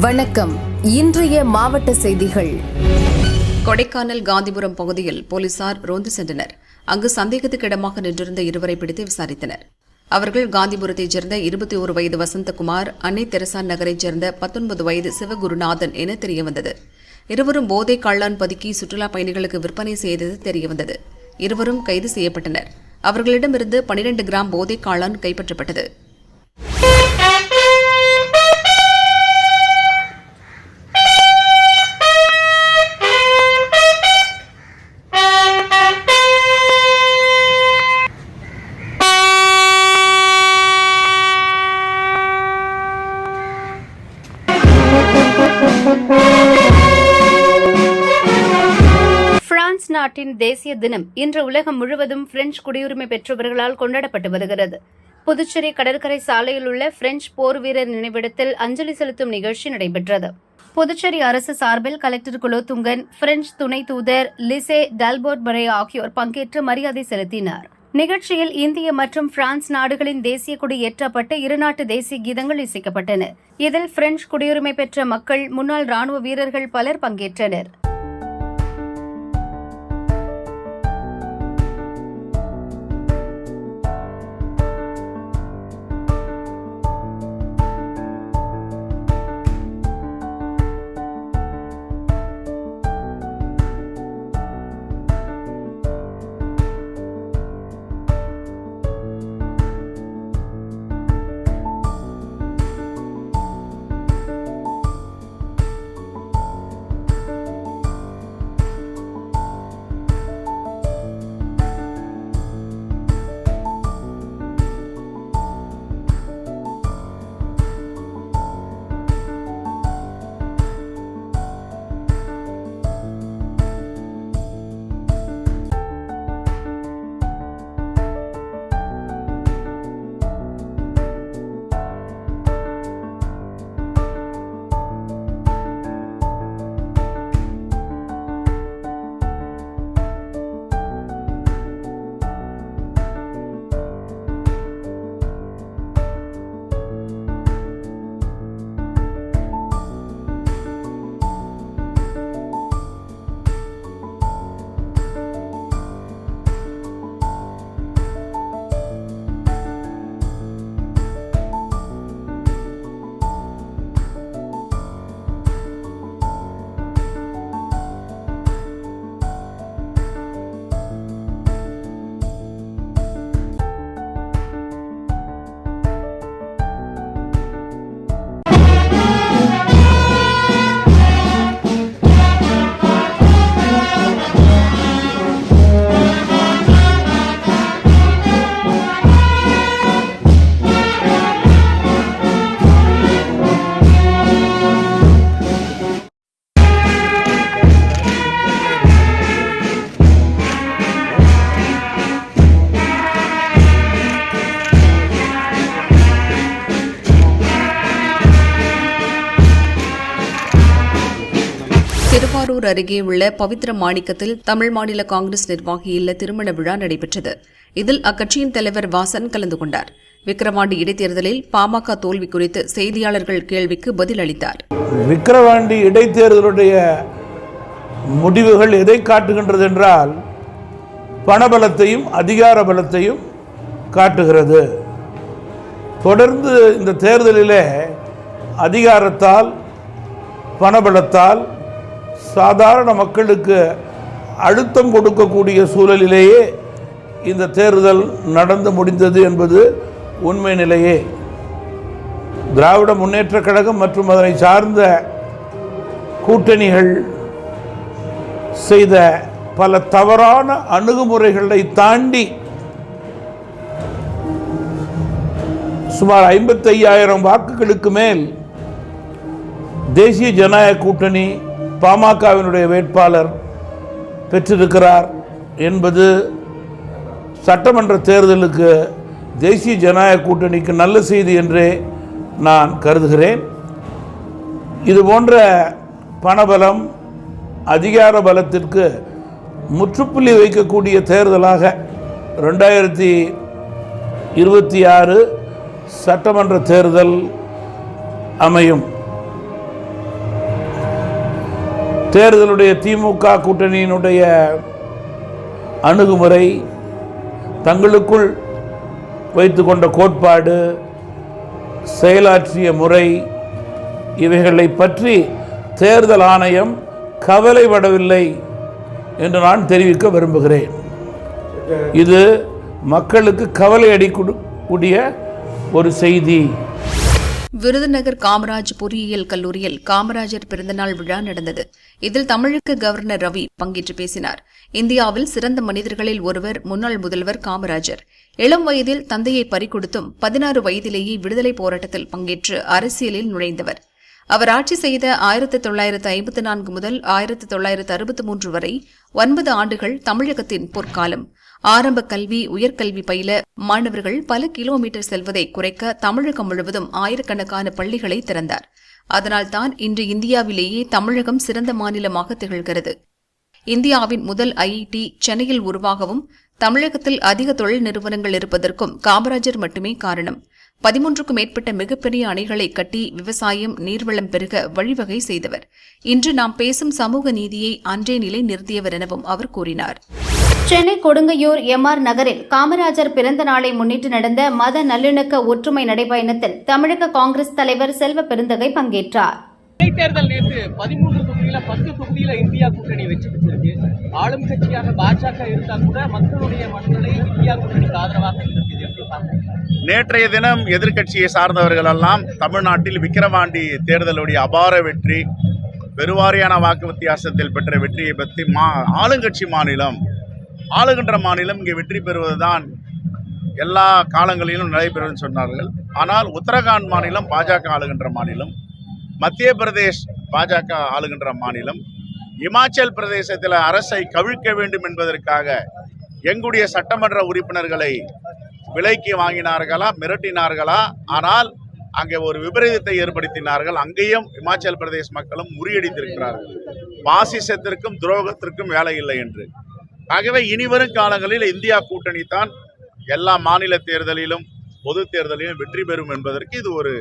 வணக்கம். இன்றைய மாவட்ட செய்திகள். கொடைக்கானல் காந்திபுரம் பகுதியில் போலீசார் ரோந்து சென்றனர். அங்கு சந்தேகத்துக்கிடமாக நின்றிருந்த இருவரை பிடித்து விசாரித்தனர். அவர்கள் காந்திபுரத்தைச் சேர்ந்த இருபத்தி ஒரு வயது வசந்தகுமார் அன்னை தெரசா நகரைச் சேர்ந்த பத்தொன்பது வயது சிவகுருநாதன் என தெரியவந்தது. இருவரும் போதை கள்ளான் பதுக்கி சுற்றுலா பயணிகளுக்கு விற்பனை செய்தது தெரியவந்தது. இருவரும் கைது செய்யப்பட்டனர். அவர்களிடமிருந்து பனிரெண்டு கிராம் போதை காளான் கைப்பற்றப்பட்டது. நாட்டின் தேசிய தினம் இன்று உலகம் முழுவதும் பிரெஞ்சு குடியுரிமை பெற்றவர்களால் கொண்டாடப்பட்டு வருகிறது. புதுச்சேரி கடற்கரை சாலையில் உள்ள பிரெஞ்சு போர் வீரர் நினைவிடத்தில் அஞ்சலி செலுத்தும் நிகழ்ச்சி நடைபெற்றது. புதுச்சேரி அரசு சார்பில் கலெக்டர் குலோத்துங்கன் பிரெஞ்சு துணை தூதர் லிசே டல்போர்ட் பரே ஆகியோர் பங்கேற்று மரியாதை செலுத்தினார். நிகழ்ச்சியில் இந்திய மற்றும் பிரான்ஸ் நாடுகளின் தேசிய கொடி ஏற்றப்பட்டு இருநாட்டு தேசிய கீதங்கள் இசைக்கப்பட்டன. இதில் பிரெஞ்சு குடியுரிமை பெற்ற மக்கள் முன்னாள் ராணுவ வீரர்கள் பலர் பங்கேற்றனர். திருவாரூர் அருகே உள்ள பவித்ர மாணிக்கத்தில் தமிழ் மாநில காங்கிரஸ் நிர்வாகி இல்ல திருமண விழா நடைபெற்றது. இதில் அக்கட்சியின் தலைவர் வாசன் கலந்து கொண்டார். விக்கிரவாண்டி இடைத்தேர்தலில் பாமக தோல்வி குறித்து செய்தியாளர்கள் கேள்விக்கு பதில் அளித்தார். விக்கிரவாண்டி இடைத்தேர்தலுடைய முடிவுகள் எதை காட்டுகின்றது என்றால் பணபலத்தையும் அதிகார பலத்தையும் காட்டுகிறது. தொடர்ந்து இந்த தேர்தலிலே அதிகாரத்தால் பணபலத்தால் சாதாரண மக்களுக்கு அழுத்தம் கொடுக்கக்கூடிய சூழலிலேயே இந்த தேர்தல் நடந்து முடிந்தது என்பது உண்மை நிலையே. திராவிட முன்னேற்றக் கழகம் மற்றும் அதனை சார்ந்த கூட்டணிகள் செய்த பல தவறான அணுகுமுறைகளை தாண்டி சுமார் ஐம்பத்தையாயிரம் வாக்குகளுக்கு மேல் தேசிய ஜனநாயக கூட்டணி பாமகவினுடைய வேட்பாளர் பெற்றிருக்கிறார் என்பது சட்டமன்ற தேர்தலுக்கு தேசிய ஜனநாயக கூட்டணிக்கு நல்ல செய்தி என்றே நான் கருதுகிறேன். இது போன்ற பணபலம் அதிகார பலத்திற்கு முற்றுப்புள்ளி வைக்கக்கூடிய தேர்தலாக ரெண்டாயிரத்தி இருபத்தி ஆறு சட்டமன்ற தேர்தல் அமையும். தேர்தலுடைய திமுக கூட்டணியினுடைய அணுகுமுறை தங்களுக்குள் வைத்து கொண்ட கோட்பாடு செயலாற்றிய முறை இவைகளை பற்றி தேர்தல் ஆணையம் கவலைப்படவில்லை என்று நான் தெரிவிக்க விரும்புகிறேன். இது மக்களுக்கு கவலை அடிக்கூடிய ஒரு செய்தி. விருதுநகர் காமராஜ் பொறியியல் கல்லூரியில் காமராஜர் பிறந்தநாள் விழா நடந்தது. இதில் தமிழக கவர்னர் ரவி பங்கேற்று பேசினார். இந்தியாவில் சிறந்த மனிதர்களில் ஒருவர் முன்னாள் முதல்வர் காமராஜர். இளம் வயதில் தந்தையை பறிகொடுத்தும் பதினாறு வயதிலேயே விடுதலை போராட்டத்தில் பங்கேற்று அரசியலில் நுழைந்தவர். அவர் ஆட்சி செய்த ஆயிரத்தி தொள்ளாயிரத்து ஐம்பத்தி நான்கு முதல் ஆயிரத்தி தொள்ளாயிரத்து அறுபத்தி மூன்று வரை ஒன்பது ஆண்டுகள் தமிழகத்தின் பொற்காலம். ஆரம்ப கல்வி உயர்கல்வி பயில மாணவர்கள் பல கிலோமீட்டர் செல்வதை குறைக்க தமிழகம் முழுவதும் ஆயிரக்கணக்கான பள்ளிகளை திறந்தார். அதனால்தான் இன்று இந்தியாவிலேயே தமிழகம் சிறந்த மாநிலமாக திகழ்கிறது. இந்தியாவின் முதல் ஐஐடி சென்னையில் உருவாகவும் தமிழகத்தில் அதிக தொழில் நிறுவனங்கள் இருப்பதற்கும் காமராஜர் மட்டுமே காரணம். பதிமூன்றுக்கும் மேற்பட்ட மிகப்பெரிய அணைகளை கட்டி விவசாயம் நீர்வளம் பெருக வழிவகை செய்தவர். இன்று நாம் பேசும் சமூக நீதியை அன்றே நிலை நிறுத்தியவர் எனவும் அவர் கூறினார். சென்னை கொடுங்கையூர் எம்ஆர் நகரில் காமராஜர் பிறந்த நாளை முன்னிட்டு நடந்த மத நல்லிணக்க ஒற்றுமை நடைபயணத்தில் தமிழக காங்கிரஸ் தலைவர் செல்வ பெருந்தகை பங்கேற்றார். இடைத்தேர்தல் நேற்று பதிமூன்று தொகுதியில பத்து தொகுதியில இந்தியா கூட்டணி வெற்றி பெற்றிருக்கு. ஆளும் கட்சியாக பாஜக இருந்தா கூட மக்களுடைய மக்களை இந்தியா கூட்டணிக்கு ஆதரவாக? நேற்றைய தினம் எதிர்க்கட்சியை சார்ந்தவர்கள் எல்லாம் தமிழ்நாட்டில் விக்கிரவாண்டி தேர்தலுடைய அபார வெற்றி பெருவாரியான வாக்கு வித்தியாசத்தில் பெற்ற வெற்றியை பற்றி மா ஆளுங்கட்சி மாநிலம் ஆளுகின்ற மாநிலம் இங்கே வெற்றி பெறுவதுதான் எல்லா காலங்களிலும் நடைபெறும் சொன்னார்கள். ஆனால் உத்தரகாண்ட் மாநிலம் பாஜக ஆளுகின்ற மாநிலம் மத்திய பிரதேஷ் பாஜக ஆளுகின்ற மாநிலம் இமாச்சல் பிரதேசத்தில் அரசை கவிழ்க்க வேண்டும் என்பதற்காக எங்களுடைய சட்டமன்ற உறுப்பினர்களை விலைக்கு வாங்கினார்களா மிரட்டினார்களா? ஆனால் அங்கே ஒரு விபரீதத்தை ஏற்படுத்தினார்கள். அங்கேயும் இமாச்சல் பிரதேஷ் மக்களும் முறியடித்திருக்கிறார்கள். பாசிசத்திற்கும் துரோகத்திற்கும் வேலை இல்லை என்று. ஆகவே இனிவரும் காலங்களில் இந்தியா கூட்டணி தான் எல்லா மாநில தேர்தலிலும் பொது தேர்தலிலும் வெற்றி பெறும் என்பதற்கு இது ஒரு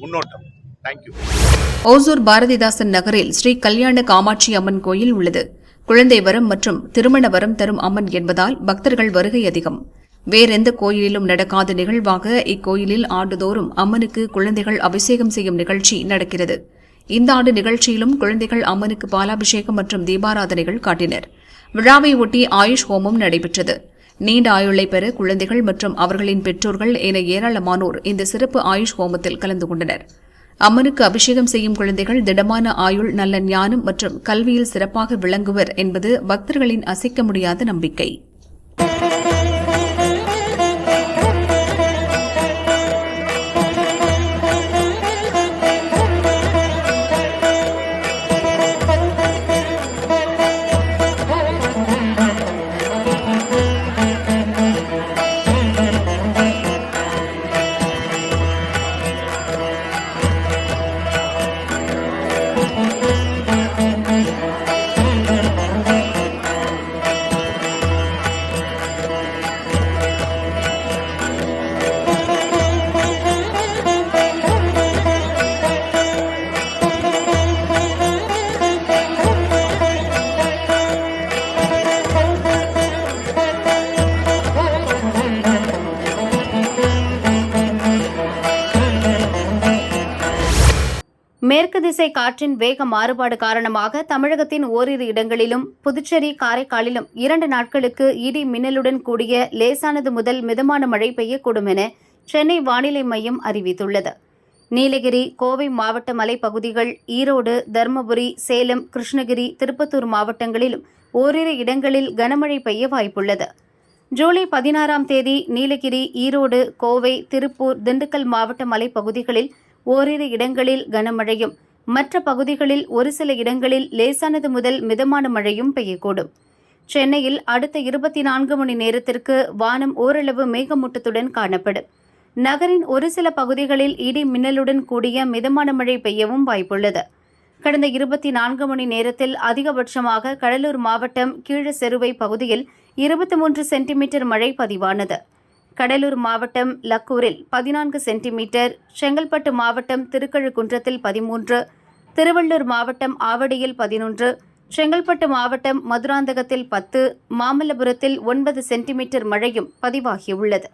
முன்னோட்டம். தேங்க்யூ ஓசூர் பாரதிதாசன் நகரில் ஸ்ரீ கல்யாண காமாட்சி அம்மன் கோயில் உள்ளது. குழந்தை வரம் மற்றும் திருமண வரம் தரும் அம்மன் என்பதால் பக்தர்கள் வருகை அதிகம். வேறெந்த கோயிலிலும் நடக்காத நிகழ்வாக இக்கோயிலில் ஆண்டுதோறும் அம்மனுக்கு குழந்தைகள் அபிஷேகம் செய்யும் நிகழ்ச்சி நடக்கிறது. இந்த ஆண்டு நிகழ்ச்சியிலும் குழந்தைகள் அம்மனுக்கு பாலாபிஷேகம் மற்றும் தீபாராதனைகள் காட்டினர். விழாவை ஒட்டி ஆயுஷ் ஹோமம் நடைபெற்றது. நீண்ட ஆயுளை பெற குழந்தைகள் மற்றும் அவர்களின் பெற்றோர்கள் என ஏராளமானோர் இந்த சிறப்பு ஆயுஷ் ஹோமத்தில் கலந்து கொண்டனர். அம்மனுக்கு அபிஷேகம் செய்யும் குழந்தைகள் திடமான ஆயுள் நல்ல ஞானம் மற்றும் கல்வியில் சிறப்பாக விளங்குவர் என்பது பக்தர்களின் அசைக்க முடியாத நம்பிக்கை. மேற்கு திசை காற்றின் வேக மாறுபாடு காரணமாக தமிழகத்தின் ஓரிரு இடங்களிலும் புதுச்சேரி காரைக்காலிலும் இரண்டு நாட்களுக்கு இடி மின்னலுடன் கூடிய லேசானது முதல் மிதமான மழை பெய்யக்கூடும் என சென்னை வானிலை மையம் அறிவித்துள்ளது. நீலகிரி கோவை மாவட்ட மலைப்பகுதிகள் ஈரோடு தருமபுரி சேலம் கிருஷ்ணகிரி திருப்பத்தூர் மாவட்டங்களிலும் ஓரிரு இடங்களில் கனமழை பெய்ய வாய்ப்புள்ளது. ஜூலை பதினாறாம் தேதி நீலகிரி ஈரோடு கோவை திருப்பூர் திண்டுக்கல் மாவட்ட மலைப்பகுதிகளில் ஓரிரு இடங்களில் கனமழையும் மற்ற பகுதிகளில் ஒரு சில இடங்களில் லேசானது முதல் மிதமான மழையும் பெய்யக்கூடும். சென்னையில் அடுத்த இருபத்தி நான்கு மணி நேரத்திற்கு வானம் ஓரளவு மேகமூட்டத்துடன் காணப்படும். நகரின் ஒரு சில பகுதிகளில் இடி மின்னலுடன் கூடிய மிதமான மழை பெய்யவும் வாய்ப்புள்ளது. கடந்த இருபத்தி நான்கு மணி நேரத்தில் அதிகபட்சமாக கடலூர் மாவட்டம் கீழ செருவை பகுதியில் இருபத்தி மூன்று சென்டிமீட்டர் மழை பதிவானது. கடலூர் மாவட்டம் லக்கூரில் பதினான்கு சென்டிமீட்டர் செங்கல்பட்டு மாவட்டம் திருக்கழுக்குன்றத்தில் பதிமூன்று திருவள்ளூர் மாவட்டம் ஆவடியில் பதினொன்று செங்கல்பட்டு மாவட்டம் மதுராந்தகத்தில் பத்து மாமல்லபுரத்தில் ஒன்பது சென்டிமீட்டர் மழையும் பதிவாகியுள்ளது.